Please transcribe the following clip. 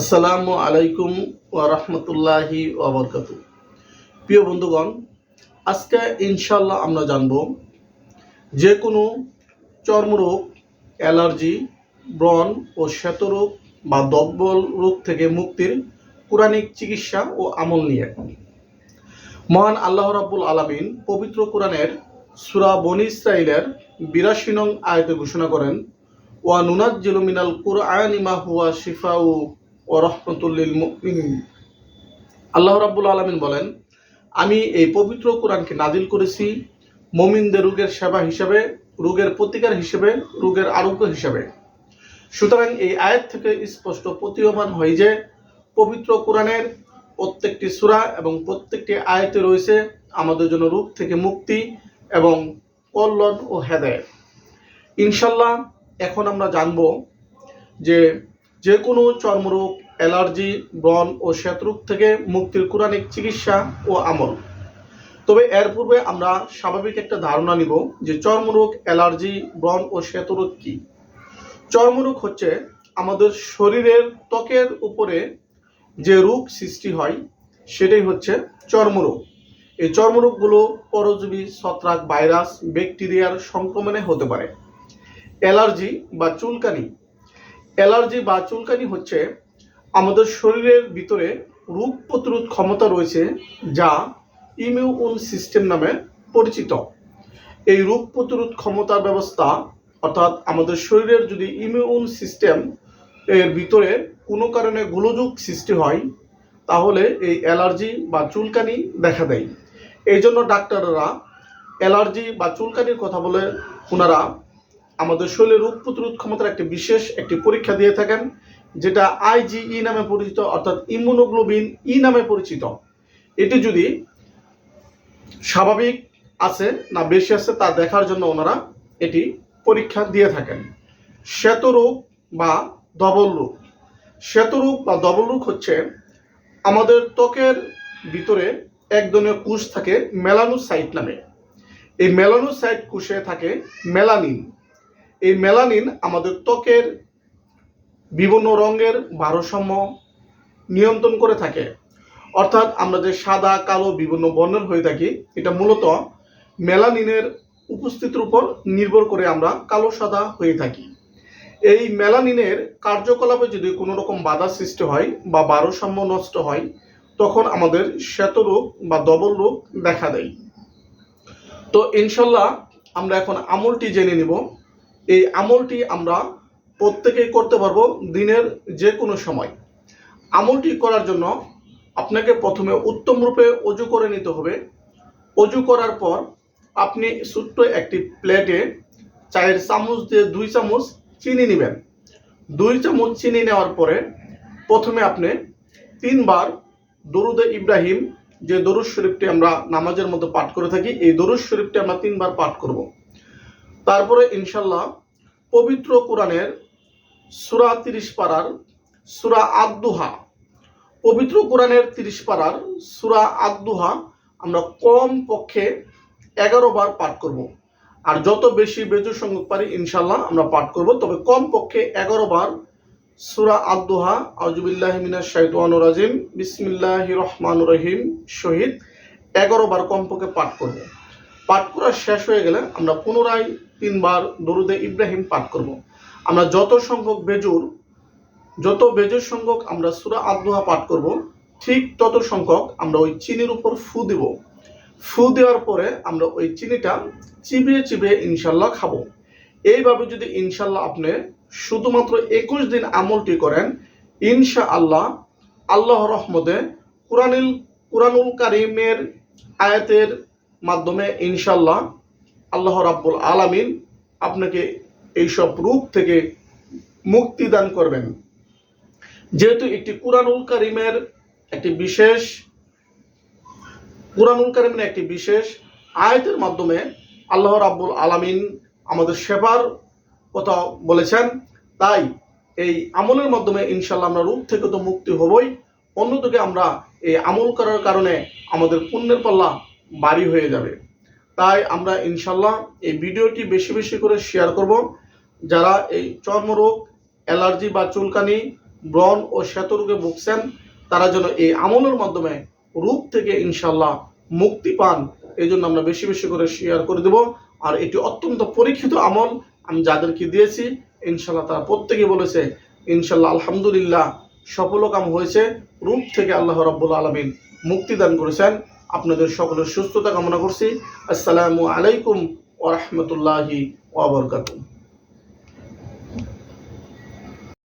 আসসালামু আলাইকুম রাহমাতুল্লাহি ওয়া বারাকাতু প্রিয় বন্ধুগণ, আজকে ইনশাল্লাহ আমরা জানব যে কোনো চর্মরোগ, অ্যালার্জি, ব্রণ ও শ্বেতরোগ বা দব্বল রোগ থেকে মুক্তির কোরআনিক চিকিৎসা ও আমল নিয়ে। মহান আল্লাহ রাব্বুল আলামিন পবিত্র কোরআনের সুরা বনি ইসরাইলের বিরাশি নং আয়তে ঘোষণা করেন, ওয়া নুনাজ্জিলু মিনাল কুরআনি মা হুয়া শিফাউ রহমতুল্লিল আল্লাহ রাব্বুল আলামিন বলেন, আমি এই পবিত্র কোরআনকে নাজিল করেছি মমিনদের রোগের সেবা হিসেবে, রোগের প্রতিকার হিসেবে, রোগের আরোগ্য হিসেবে। সুতরাং এই আয়াত থেকে স্পষ্ট প্রতীয়মান হয় যে, পবিত্র কোরআনের প্রত্যেকটি সূরা এবং প্রত্যেকটি আয়াতে রয়েছে আমাদের জন্য রোগ থেকে মুক্তি এবং কল্যাণ ও হেদায়েত। ইনশাল্লাহ এখন আমরা জানব যে যে কোনো চর্মরোগ অ্যালার্জি ব্রণ ও শ্বেতরোগ থেকে মুক্তির কোরআনিক চিকিৎসা ও আমল। তবে এর পূর্বে আমরা স্বাভাবিক একটা ধারণা নিব যে চর্মরোগ অ্যালার্জি ব্রণ ও শ্বেতরোগ কি। চর্মরোগ হচ্ছে আমাদের শরীরের ত্বকের উপরে যে রোগ সৃষ্টি হয়, সেটাই হচ্ছে চর্মরোগ। এই চর্মরোগগুলো পরজীবী, ছত্রাক, ভাইরাস, ব্যাকটেরিয়ার সংক্রমণে হতে পারে। অ্যালার্জি বা চুলকানি। অ্যালার্জি বা চুলকানি হচ্ছে আমাদের শরীরের ভিতরে রোগ প্রতিরোধ ক্ষমতা রয়েছে যা ইমিউন সিস্টেম নামে পরিচিত। এই রোগ প্রতিরোধ ক্ষমতার ব্যবস্থা, অর্থাৎ আমাদের শরীরের যদি ইমিউন সিস্টেম এর ভিতরে কোনো কারণে গোলযোগ সৃষ্টি হয়, তাহলে এই অ্যালার্জি বা চুলকানি দেখা দেয়। এই জন্য ডাক্তাররা অ্যালার্জি বা চুলকানির কথা বলে ওনারা আমাদের শরীরে রোগ প্রতিরোধ ক্ষমতার একটি বিশেষ একটি পরীক্ষা দিয়ে থাকেন। যেটা আইজিই নামে পরিচিত, অর্থাৎ ইমিউনোগ্লোবিন ই নামে পরিচিত। এটি যদি স্বাভাবিক আছে না বেশি আছে, তা দেখার জন্য ওনারা এটি পরীক্ষা দিয়ে থাকেন। শ্বেতরোগ বা দবল রোগ। শ্বেতরোগ বা দবল রোগ হচ্ছে আমাদের ত্বকের ভিতরে এক ধরনের কোষ থাকে মেলানোসাইট নামে। এই মেলানোসাইট কোষে থাকে মেলানিন। এই মেলানিন আমাদের ত্বকের বিভিন্ন রঙের ভারসাম্য নিয়ন্ত্রণ করে থাকে। অর্থাৎ আমরা যে সাদা, কালো, বিভিন্ন বর্ণের হয়ে থাকি, এটা মূলত মেলানিনের উপস্থিতির উপর নির্ভর করে আমরা কালো, সাদা হয়ে থাকি। এই মেলানিনের কার্যকলাপে যদি কোনো রকম বাধা সৃষ্টি হয় বা ভারসাম্য নষ্ট হয়, তখন আমাদের শ্বেত রোগ বা দবল রোগ দেখা দেয়। তো ইনশাল্লাহ আমরা এখন আমলটি জেনে নিব। এই আমলটি আমরা প্রত্যেকেই করতে পারব দিনের যে কোনো সময়। আমলটি করার জন্য আপনাকে প্রথমে উত্তম রূপে অজু করে নিতে হবে। অজু করার পর আপনি ছোট্ট একটি প্লেটে চায়ের চামচ দিয়ে দুই চামচ চিনি নেবেন। দুই চামচ চিনি নেওয়ার পরে প্রথমে আপনি তিনবার দরুদে ইব্রাহিম যে দরুদ শরীফটি আমরা নামাজের মধ্যে পাঠ করে থাকি, এই দরুদ শরীফটি আমরা তিনবার পাঠ করব। তারপরে ইনশাল্লাহ পবিত্র কোরআনের সুরা তিরিশ পাড়ার সুরা আদুহা পবিত্র কোরআনের তিরিশ পাড়ার সুরা আদুহা আমরা কম পক্ষে এগারো বার পাঠ করব। আর যত বেশি বেজুর সংখ্যক পারি ইনশাল্লাহ আমরা পাঠ করব। তবে কম পক্ষে এগারো বার সুরা আদুহা আজুবিল্লাহ মিনাশ শাইতানির রাজিম। বিসমিল্লাহ রহমান রহিম। শহীদ। এগারো বার কমপক্ষে পাঠ করব। পাঠ করা শেষ হয়ে গেলে আমরা পুনরায় তিনবার দরুদে ইব্রাহিম পাঠ করব। আমরা যত সংখ্যক বেজুর, যত বেজুর সংখ্যক আমরা সুরা আদুহা পাঠ করব, ঠিক তত সংখ্যক আমরা ওই চিনির উপর ফু দিব। ফু দেওয়ার পরে আমরা ওই চিনিটা চিবিয়ে চিবিয়ে ইনশাল্লাহ খাব। এইভাবে যদি ইনশাল্লাহ আপনি শুধুমাত্র একুশ দিন আমলটি করেন ইনশা আল্লাহ আল্লাহ রহমতে কুরানিল কুরানুল কারিমের আয়াতের মাধ্যমে ইনশাল্লাহ আল্লাহ রাব্বুল আলামিন আপনাকে এইসব রূপ থেকে মুক্তি দান করবেন। যেহেতু একটি কুরানুল কারিমের একটি বিশেষ কুরানুল কারিমের একটি বিশেষ আয়াতের মাধ্যমে আল্লাহ রাব্বুল আলামিন আমাদের সেবার কথা বলেছেন। তাই এই আমলের মাধ্যমে ইনশাল্লাহ আমরা রূপ থেকে তো মুক্তি হবই। অন্যদিকে আমরা এই আমল করার কারণে আমাদের পুণ্যের পাল্লা বাড়ি হয়ে যাবে। তাই আমরা ইনশাল্লাহ এই ভিডিওটি বেশি বেশি করে শেয়ার করব। যারা এই চর্মরোগ, অ্যালার্জি বা চুলকানি, ব্রণ ও শ্বেতরোগে ভুগছেন, তারা যেন এই আমলের মাধ্যমে রূপ থেকে ইনশাল্লাহ মুক্তি পান, এই জন্য আমরা বেশি বেশি করে শেয়ার করে দেব। আর এটি অত্যন্ত পরীক্ষিত আমল, আমি যাদেরকে দিয়েছি ইনশাল্লাহ তারা প্রত্যেকে বলেছে ইনশাল্লাহ আলহামদুলিল্লাহ সফল কাম হয়েছে রূপ থেকে আল্লাহ রাব্বুল আলমিন মুক্তি দান করেছেন। আপনাদের সকলের সুস্থতা কামনা করছি। আসসালামু আলাইকুম ওরহমতুল্লাহি ওবরকাতুহ